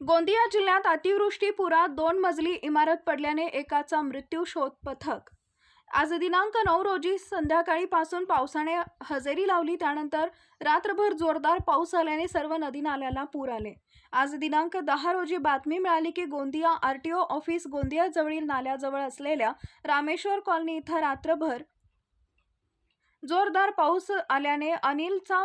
गोंदिया जिल्ह्यात अतिवृष्टी पुरात दोन मजली इमारत पडल्याने एकाचा मृत्यू शोध पथक आज दिनांक नऊ रोजी संध्याकाळीपासून पावसाने हजेरी लावली त्यानंतर रात्रभर जोरदार पाऊस आल्याने सर्व नदी नाल्याला पूर आले. आज दिनांक दहा रोजी बातमी मिळाली की Gondia R T O office गोंदियाजवळील नाल्याजवळ असलेल्या रामेश्वर कॉलनी इथं रात्रभर जोरदार पाऊस आल्याने अनिलचा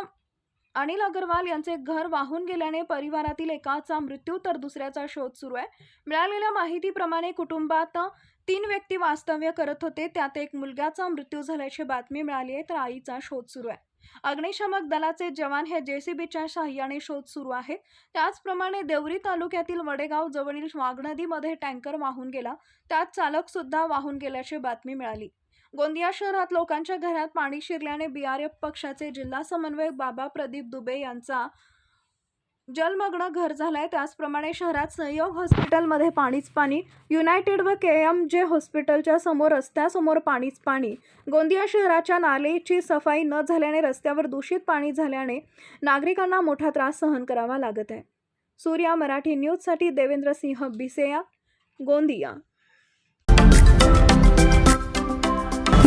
अनिल अग्रवाल यांचे घर वाहून गेल्याने परिवारातील एकाचा मृत्यू तर दुसऱ्याचा शोध सुरू आहे. मिळालेल्या माहितीप्रमाणे कुटुंबात तीन व्यक्ती वास्तव्य करत होते. त्यात एक मुलग्याचा मृत्यू झाल्याची बातमी मिळाली आहे तर आईचा शोध सुरू आहे. अग्निशामक दलाचे जवान हे जेसीबीच्या सहाय्याने शोध सुरू आहे. त्याचप्रमाणे देवरी तालुक्यातील वडेगाव जवळील वाघनदीमध्ये टँकर वाहून गेला. त्यात चालक सुद्धा वाहून गेल्याची बातमी मिळाली. गोंदिया शहरात लोकांच्या घरात पाणी शिरल्याने बीआरएफ पक्षाचे जिल्हा समन्वयक बाबा प्रदीप दुबे यांचा जलमग्न घर झालाय. त्याचप्रमाणे शहरात सहयोग हॉस्पिटलमध्ये पाणीच पाणी युनायटेड व के एम जे हॉस्पिटलच्या समोर रस्त्यासमोर पाणीच पाणी. गोंदिया शहराच्या नालेची सफाई न झाल्याने रस्त्यावर दूषित पाणी झाल्याने नागरिकांना मोठा त्रास सहन करावा लागत आहे. सूर्या मराठी न्यूजसाठी देवेंद्र सिंह बिसेया गोंदिया.